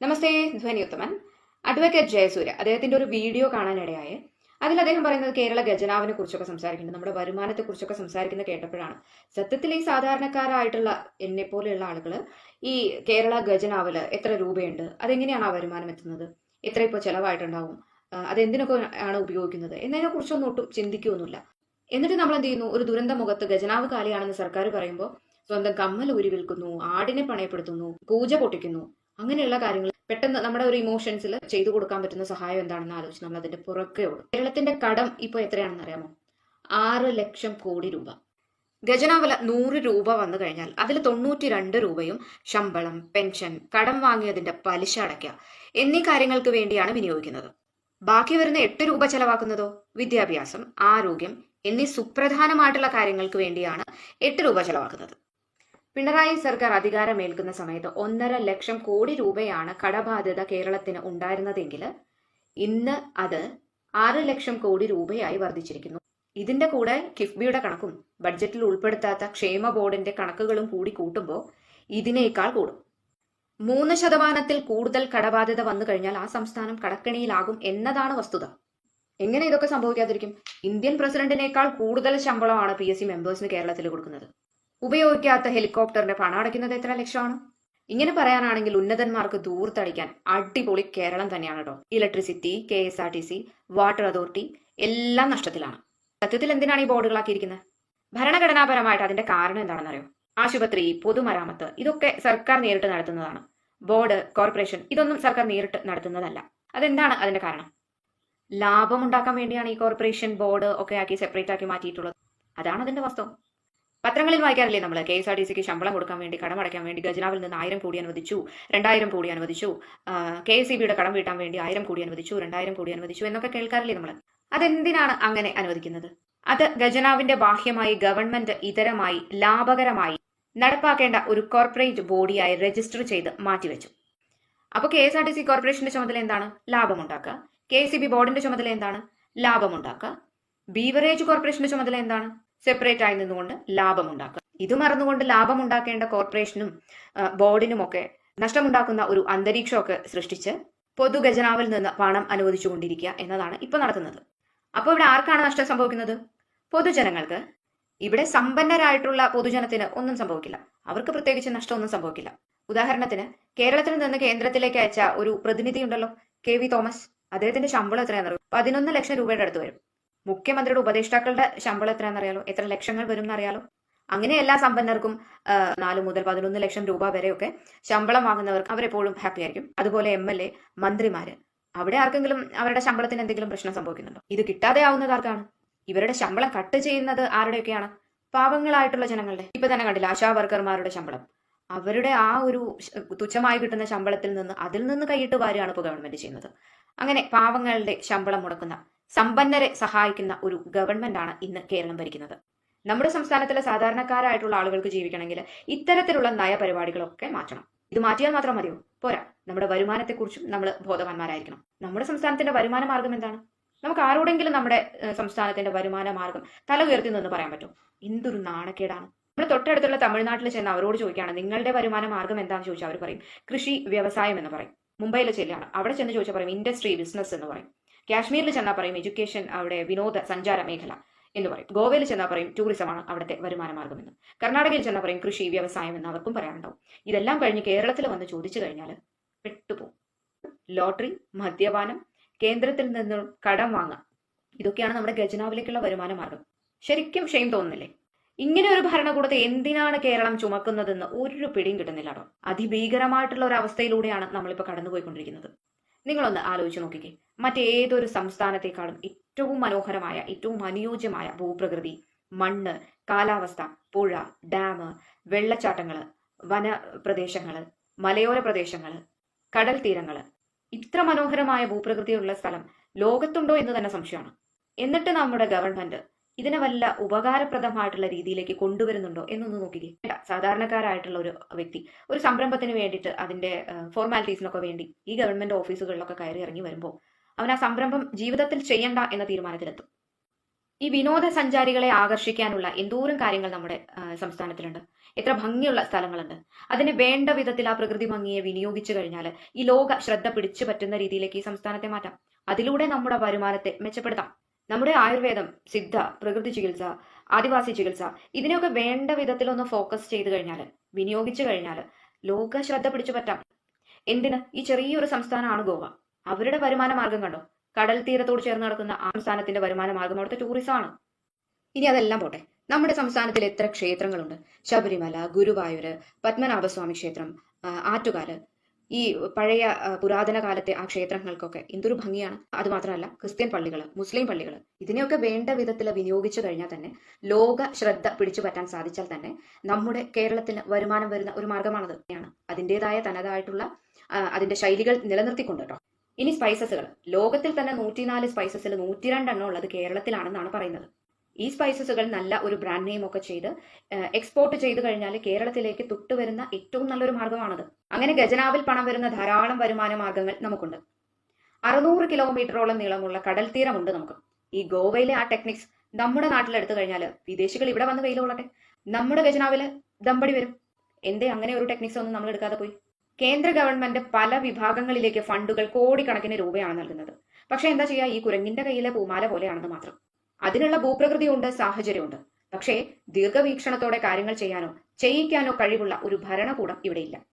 നമസ്തേ ധ്വനി ഉത്തമൻ advocate Jayasurya അദ്ദേഹത്തിന്റെ ഒരു video കാണാനിടയായി. അതിൽ അദ്ദേഹം പറയുന്നത് കേരള ഖജനാവിനെ കുറിച്ചൊക്കെ സംസാരിക്കുന്നുണ്ട്. നമ്മുടെ വരുമാനത്തെ കുറിച്ചൊക്കെ സംസാരിക്കുന്നത് കേട്ടപ്പോഴാണ്. സത്യത്തിൽ ഈ സാധാരണക്കാരായിട്ടുള്ള എന്നെ പോലെയുള്ള ആളുകൾ ഈ കേരള ഖജനാവിൽ എത്ര രൂപയുണ്ട്? അതെങ്ങനെയാണ് ആ വരുമാനം എത്തുന്നത്? എത്ര ഇപ്പോൾ ചെലവായിട്ടുണ്ടാവും? അതെന്തിനൊക്കെ ആണ് ഉപയോഗിക്കുന്നത്? എന്നതിനെ കുറിച്ചൊന്നും ഒട്ടും ചിന്തിക്കുകയൊന്നുമില്ല എന്നിട്ട് നമ്മൾ എന്ത് ചെയ്യുന്നു? ഒരു ദുരന്ത മുഖത്ത് ഖജനാവ് കാലിയാണെന്ന് സർക്കാർ പറയുമ്പോൾ സ്വന്തം കമ്മൽ ഊരി വിൽക്കുന്നു ആടിനെ പണയപ്പെടുത്തുന്നു പൂജ പൊട്ടിക്കുന്നു. അങ്ങനെയുള്ള കാര്യങ്ങൾ പെട്ടെന്ന് നമ്മുടെ ഒരു ഇമോഷൻസിൽ ചെയ്തു കൊടുക്കാൻ പറ്റുന്ന സഹായം എന്താണെന്ന് ആലോചിച്ച് നമ്മൾ അതിന്റെ പുറകെ ഉള്ളൂ കേരളത്തിന്റെ കടം ഇപ്പോൾ എത്രയാണെന്ന് അറിയാമോ? ആറ് ലക്ഷം കോടി രൂപ. ഖജനാവില നൂറ് രൂപ വന്നു കഴിഞ്ഞാൽ അതിൽ തൊണ്ണൂറ്റി രണ്ട് രൂപയും ശമ്പളം പെൻഷൻ കടം വാങ്ങിയതിന്റെ പലിശ അടയ്ക്കുക എന്നീ കാര്യങ്ങൾക്ക് വേണ്ടിയാണ് വിനിയോഗിക്കുന്നത്. ബാക്കി വരുന്ന എട്ട് രൂപ ചെലവാക്കുന്നതോ? വിദ്യാഭ്യാസം ആരോഗ്യം എന്നീ സുപ്രധാനമായിട്ടുള്ള കാര്യങ്ങൾക്ക് വേണ്ടിയാണ് എട്ട് രൂപ ചെലവാക്കുന്നത്. പിണറായി സർക്കാർ അധികാരമേൽക്കുന്ന സമയത്ത് ഒന്നര ലക്ഷം കോടി രൂപയാണ് കടബാധ്യത കേരളത്തിന് ഉണ്ടായിരുന്നതെങ്കിൽ ഇന്ന് അത് ആറ് ലക്ഷം കോടി രൂപയായി വർദ്ധിച്ചിരിക്കുന്നു. ഇതിന്റെ കൂടെ കിഫ്ബിയുടെ കണക്കും ബഡ്ജറ്റിൽ ഉൾപ്പെടുത്താത്ത ക്ഷേമ ബോർഡിന്റെ കണക്കുകളും കൂടി കൂട്ടുമ്പോൾ ഇതിനേക്കാൾ കൂടും. മൂന്ന് ശതമാനത്തിൽ കൂടുതൽ കടബാധ്യത വന്നു കഴിഞ്ഞാൽ ആ സംസ്ഥാനം കടക്കണിയിലാകും എന്നതാണ് വസ്തുത. എങ്ങനെ ഇതൊക്കെ സംഭവിക്കാതിരിക്കും? ഇന്ത്യൻ പ്രസിഡന്റിനേക്കാൾ കൂടുതൽ ശമ്പളമാണ് പി എസ് സി മെമ്പേഴ്സിന് കേരളത്തിൽ കൊടുക്കുന്നത്. ഉപയോഗിക്കാത്ത ഹെലികോപ്റ്ററിന്റെ പണം അടയ്ക്കുന്നത് എത്ര ലക്ഷമാണ്? ഇങ്ങനെ പറയാനാണെങ്കിൽ ഉന്നതന്മാർക്ക് ദൂർത്തടിക്കാൻ അടിപൊളി കേരളം തന്നെയാണ് കേട്ടോ electricity K S R T C water authority എല്ലാം നഷ്ടത്തിലാണ്. സത്യത്തിൽ എന്തിനാണ് ഈ ബോർഡുകളാക്കിയിരിക്കുന്നത്? ഭരണഘടനാപരമായിട്ട് അതിന്റെ കാരണം എന്താണെന്നറിയോ? ആശുപത്രി പൊതുമരാമത്ത് ഇതൊക്കെ സർക്കാർ നേരിട്ട് നടത്തുന്നതാണ്. ബോർഡ് കോർപ്പറേഷൻ ഇതൊന്നും സർക്കാർ നേരിട്ട് നടത്തുന്നതല്ല. അതെന്താണ് അതിന്റെ കാരണം? ലാഭം ഉണ്ടാക്കാൻ വേണ്ടിയാണ് ഈ കോർപ്പറേഷൻ ബോർഡ് ഒക്കെ ആക്കി സെപ്പറേറ്റ് ആക്കി മാറ്റിയിട്ടുള്ളത്. അതാണ് അതിന്റെ വാസ്തവം പത്രങ്ങളിൽ വായിക്കാറില്ലേ നമ്മൾ കെ എസ് ആർ ടി സിക്ക് ശമ്പളം കൊടുക്കാൻ വേണ്ടി കടമടയ്ക്കാൻ വേണ്ടി ഖജനാവിൽ നിന്ന് ആയിരം കോടി അനുവദിച്ചു രണ്ടായിരം കോടി അനുവദിച്ചു കെ എസ് സി ബിയുടെ കടം വീട്ടാൻ വേണ്ടി ആയിരം കോടി അനുവദിച്ചു രണ്ടായിരം കോടി അനുവദിച്ചു എന്നൊക്കെ കേൾക്കാറില്ലേ നമ്മൾ അതെന്തിനാണ് അങ്ങനെ അനുവദിക്കുന്നത്? അത് ഖജനാവിന്റെ ബാഹ്യമായി ഗവൺമെന്റ് ഇതരമായി ലാഭകരമായി നടപ്പാക്കേണ്ട ഒരു കോർപ്പറേറ്റ് ബോഡിയായി രജിസ്റ്റർ ചെയ്ത് മാറ്റിവെച്ചു. അപ്പോൾ K S R T C കോർപ്പറേഷന്റെ ചുമതല എന്താണ്? ലാഭമുണ്ടാക്കുക. കെ സി ബി ബോർഡിന്റെ ചുമതല എന്താണ്? ലാഭമുണ്ടാക്കുക. ബീവറേജ് കോർപ്പറേഷന്റെ ചുമതല എന്താണ്? സെപ്പറേറ്റ് ആയി നിന്നുകൊണ്ട് ലാഭം ലാഭമുണ്ടാക്കുക. ഇത് മറന്നുകൊണ്ട് ലാഭമുണ്ടാക്കേണ്ട കോർപ്പറേഷനും ബോർഡിനും ബോർഡിനുമൊക്കെ നഷ്ടമുണ്ടാക്കുന്ന ഒരു അന്തരീക്ഷമൊക്കെ സൃഷ്ടിച്ച് പൊതുഖജനാവിൽ നിന്ന് പണം അനുവദിച്ചുകൊണ്ടിരിക്കുക എന്നതാണ് ഇപ്പൊ നടക്കുന്നത് അപ്പോൾ ഇവിടെ ആർക്കാണ് നഷ്ടം സംഭവിക്കുന്നത്? പൊതുജനങ്ങൾക്ക്. ഇവിടെ സമ്പന്നരായിട്ടുള്ള പൊതുജനത്തിന് ഒന്നും സംഭവിക്കില്ല. അവർക്ക് പ്രത്യേകിച്ച് നഷ്ടമൊന്നും സംഭവിക്കില്ല. ഉദാഹരണത്തിന് കേരളത്തിൽ നിന്ന് കേന്ദ്രത്തിലേക്ക് അയച്ച ഒരു പ്രതിനിധി ഉണ്ടല്ലോ കെ വി തോമസ്. അദ്ദേഹത്തിന്റെ ശമ്പളം എത്രയാണെന്ന് അറിയോ പതിനൊന്ന് ലക്ഷം രൂപയുടെ അടുത്ത് വരും. മുഖ്യമന്ത്രിയുടെ ഉപദേഷ്ടാക്കളുടെ ശമ്പളം എത്രയാണെന്ന് അറിയാലോ എത്ര ലക്ഷങ്ങൾ വരും എന്നറിയാലോ അങ്ങനെ എല്ലാ സമ്പന്നർക്കും നാല് മുതൽ പതിനൊന്ന് ലക്ഷം രൂപ വരെയൊക്കെ ശമ്പളം വാങ്ങുന്നവർക്ക് അവരെപ്പോഴും ഹാപ്പി ആയിരിക്കും. അതുപോലെ എം എൽ എ മന്ത്രിമാര്. അവിടെ ആർക്കെങ്കിലും അവരുടെ ശമ്പളത്തിന് എന്തെങ്കിലും പ്രശ്നം സംഭവിക്കുന്നുണ്ടോ? ഇത് കിട്ടാതെ ആവുന്നത് ആർക്കാണ്? ഇവരുടെ ശമ്പളം കട്ട് ചെയ്യുന്നത് ആരുടെയൊക്കെയാണ്? പാവങ്ങളായിട്ടുള്ള ജനങ്ങളുടെ. ഇപ്പൊ തന്നെ കണ്ടില്ല ആശാ വർക്കർമാരുടെ ശമ്പളം. അവരുടെ ആ ഒരു തുച്ഛമായി കിട്ടുന്ന ശമ്പളത്തിൽ നിന്ന് അതിൽ നിന്ന് കൈയിട്ട് വാരുകയാണ് ഇപ്പോൾ ഗവൺമെന്റ് ചെയ്യുന്നത്. അങ്ങനെ പാവങ്ങളുടെ ശമ്പളം മുടക്കുന്ന സമ്പന്നരെ സഹായിക്കുന്ന ഒരു ഗവൺമെന്റ് ആണ് ഇന്ന് കേരളം ഭരിക്കുന്നത്. നമ്മുടെ സംസ്ഥാനത്തിലെ സാധാരണക്കാരായിട്ടുള്ള ആളുകൾക്ക് ജീവിക്കണമെങ്കിൽ ഇത്തരത്തിലുള്ള നയപരിപാടികളൊക്കെ മാറ്റണം. ഇത് മാറ്റിയാൽ മാത്രം മതിയോ? പോരാ. നമ്മുടെ വരുമാനത്തെക്കുറിച്ചും നമ്മൾ ബോധവാന്മാരായിരിക്കണം. നമ്മുടെ സംസ്ഥാനത്തിന്റെ വരുമാന മാർഗം എന്താണ്? നമുക്ക് ആരോടെങ്കിലും നമ്മുടെ സംസ്ഥാനത്തിന്റെ വരുമാന മാർഗം തല ഉയർത്തി നിന്ന് പറയാൻ പറ്റും എന്തൊരു നാണക്കേടാണ്. നമ്മൾ തൊട്ടടുത്തുള്ള തമിഴ്നാട്ടിൽ ചെന്ന് അവരോട് ചോദിക്കുകയാണ് നിങ്ങളുടെ വരുമാന മാർഗം എന്താണെന്ന് ചോദിച്ചാൽ അവർ പറയും കൃഷി വ്യവസായം എന്ന് പറയും. മുംബൈയിലെ ചെല്ലാണ് അവിടെ ചെന്ന് ചോദിച്ചാൽ പറയും ഇൻഡസ്ട്രി ബിസിനസ് എന്ന് പറയും. കാശ്മീരിൽ ചെന്നാൽ പറയും എഡ്യൂക്കേഷൻ അവിടെ വിനോദ സഞ്ചാര മേഖല എന്ന് പറയും. ഗോവയിൽ ചെന്നാൽ പറയും ടൂറിസമാണ് അവിടുത്തെ വരുമാന മാർഗം എന്ന്. കർണാടകയിൽ ചെന്നാൽ പറയും കൃഷി വ്യവസായം എന്ന് അവർക്കും പറയാനുണ്ടാവും. ഇതെല്ലാം കഴിഞ്ഞ് കേരളത്തിൽ വന്ന് ചോദിച്ചു കഴിഞ്ഞാൽ പെട്ടുപോകും ലോട്ടറി മദ്യപാനം കേന്ദ്രത്തിൽ നിന്നും കടം വാങ്ങുക ഇതൊക്കെയാണ് നമ്മുടെ ഖജനാവിലേക്കുള്ള വരുമാന മാർഗം. ശരിക്കും ഷെയിം തോന്നുന്നില്ലേ? ഇങ്ങനെ ഒരു ഭരണകൂടത്തെ എന്തിനാണ് കേരളം ചുമക്കുന്നതെന്ന് ഒരു പിടിയും കിട്ടുന്നില്ല കേട്ടോ. അതിഭീകരമായിട്ടുള്ള ഒരു അവസ്ഥയിലൂടെയാണ് നമ്മളിപ്പോൾ കടന്നുപോയിക്കൊണ്ടിരിക്കുന്നത്. നിങ്ങളൊന്ന് ആലോചിച്ച് നോക്കിക്കേ. മറ്റേതൊരു സംസ്ഥാനത്തെക്കാളും ഏറ്റവും മനോഹരമായ ഏറ്റവും അനുയോജ്യമായ ഭൂപ്രകൃതി മണ്ണ് കാലാവസ്ഥ പുഴ ഡാം വെള്ളച്ചാട്ടങ്ങൾ വനപ്രദേശങ്ങൾ മലയോര പ്രദേശങ്ങൾ കടൽ തീരങ്ങൾ ഇത്ര മനോഹരമായ ഭൂപ്രകൃതിയുള്ള സ്ഥലം ലോകത്തുണ്ടോ എന്ന് തന്നെ സംശയമാണ്. എന്നിട്ട് നമ്മുടെ ഗവൺമെന്റ് ഇതിനെ വല്ല ഉപകാരപ്രദമായിട്ടുള്ള രീതിയിലേക്ക് കൊണ്ടുവരുന്നുണ്ടോ എന്നൊന്ന് നോക്കിക്കേ. സാധാരണക്കാരായിട്ടുള്ള ഒരു വ്യക്തി ഒരു സംരംഭത്തിന് വേണ്ടിയിട്ട് അതിന്റെ ഫോർമാലിറ്റീസിനൊക്കെ വേണ്ടി ഈ ഗവൺമെന്റ് ഓഫീസുകളിലൊക്കെ കയറി ഇറങ്ങി വരുമ്പോൾ അവൻ ആ സംരംഭം ജീവിതത്തിൽ ചെയ്യണ്ട എന്ന തീരുമാനത്തിലെത്തും. ഈ വിനോദസഞ്ചാരികളെ ആകർഷിക്കാനുള്ള എന്തോരം കാര്യങ്ങൾ നമ്മുടെ സംസ്ഥാനത്തിലുണ്ട്. എത്ര ഭംഗിയുള്ള സ്ഥലങ്ങളുണ്ട്. അതിന് വേണ്ട വിധത്തിൽ ആ പ്രകൃതി ഭംഗിയെ വിനിയോഗിച്ചു കഴിഞ്ഞാൽ ഈ ലോക ശ്രദ്ധ പിടിച്ചു പറ്റുന്ന രീതിയിലേക്ക് ഈ സംസ്ഥാനത്തെ മാറ്റാം. അതിലൂടെ നമ്മുടെ വരുമാനത്തെ മെച്ചപ്പെടുത്താം. നമ്മുടെ ആയുർവേദം സിദ്ധ പ്രകൃതി ചികിത്സ ആദിവാസി ചികിത്സ ഇതിനെയൊക്കെ വേണ്ട വിധത്തിലൊന്ന് ഫോക്കസ് ചെയ്ത് കഴിഞ്ഞാൽ വിനിയോഗിച്ചു കഴിഞ്ഞാൽ ലോക ശ്രദ്ധ പിടിച്ചു പറ്റാം. എന്തിന്? ഈ ചെറിയൊരു സംസ്ഥാനമാണ് ഗോവ. അവരുടെ വരുമാന മാർഗം കണ്ടോ? കടൽ തീരത്തോട് ചേർന്ന് നടക്കുന്ന ആ സംസ്ഥാനത്തിന്റെ വരുമാന മാർഗം അവിടുത്തെ ടൂറിസമാണ് ഇനി അതെല്ലാം പോട്ടെ. നമ്മുടെ സംസ്ഥാനത്തിൽ എത്ര ക്ഷേത്രങ്ങളുണ്ട്? ശബരിമല ഗുരുവായൂര് പത്മനാഭസ്വാമി ക്ഷേത്രം ആറ്റുകാൽ ഈ പഴയ പുരാതന കാലത്തെ ആ ക്ഷേത്രങ്ങൾക്കൊക്കെ എന്തൊരു ഭംഗിയാണ്. അത് മാത്രമല്ല ക്രിസ്ത്യൻ പള്ളികൾ മുസ്ലിം പള്ളികൾ ഇതിനെയൊക്കെ വേണ്ട വിധത്തിൽ വിനിയോഗിച്ചു കഴിഞ്ഞാൽ തന്നെ ലോക ശ്രദ്ധ പിടിച്ചു പറ്റാൻ സാധിച്ചാൽ തന്നെ നമ്മുടെ കേരളത്തിന് വരുമാനം വരുന്ന ഒരു മാർഗമാണത്. തന്നെയാണ്. അതിന്റെതായ തനതായിട്ടുള്ള അതിന്റെ ശൈലികൾ നിലനിർത്തിക്കൊണ്ട് കേട്ടോ. ഇനി സ്പൈസസുകൾ ലോകത്തിൽ തന്നെ നൂറ്റിനാല് സ്പൈസസിൽ നൂറ്റിരണ്ടെണ്ണം ഉള്ളത് കേരളത്തിലാണെന്നാണ് പറയുന്നത്. ഈ സ്പൈസസുകൾ നല്ല ഒരു ബ്രാൻഡ് നെയിം ഒക്കെ ചെയ്ത് എക്സ്പോർട്ട് ചെയ്തു കഴിഞ്ഞാൽ കേരളത്തിലേക്ക് തൊട്ടുവരുന്ന ഏറ്റവും നല്ലൊരു മാർഗമാണത് അങ്ങനെ ഖജനാവിൽ പണം വരുന്ന ധാരാളം വരുമാന മാർഗങ്ങൾ നമുക്കുണ്ട്. അറുന്നൂറ് കിലോമീറ്ററോളം നീളമുള്ള കടൽ തീരമുണ്ട് നമുക്ക്. ഈ ഗോവയിലെ ആ ടെക്നിക്സ് നമ്മുടെ നാട്ടിലെടുത്തു കഴിഞ്ഞാൽ വിദേശികൾ ഇവിടെ വന്ന് വെയിൽ നമ്മുടെ ഗജനാവിൽ ദമ്പടി വരും. എന്തേ അങ്ങനെ ഒരു ടെക്നിക്സ് ഒന്നും നമ്മൾ എടുക്കാതെ പോയി? കേന്ദ്ര ഗവൺമെന്റ് പല വിഭാഗങ്ങളിലേക്ക് ഫണ്ടുകൾ കോടിക്കണക്കിന് രൂപയാണ് നൽകുന്നത്. പക്ഷെ എന്താ ചെയ്യുക? ഈ കുരങ്ങിന്റെ കയ്യിലെ പൂമാല പോലെയാണെന്ന് മാത്രം. അതിനുള്ള ഭൂപ്രകൃതിയുണ്ട് സാഹചര്യമുണ്ട്. പക്ഷേ ദീർഘവീക്ഷണത്തോടെ കാര്യങ്ങൾ ചെയ്യാനോ ചെയ്യിക്കാനോ കഴിവുള്ള ഒരു ഭരണകൂടം ഇവിടെയില്ല.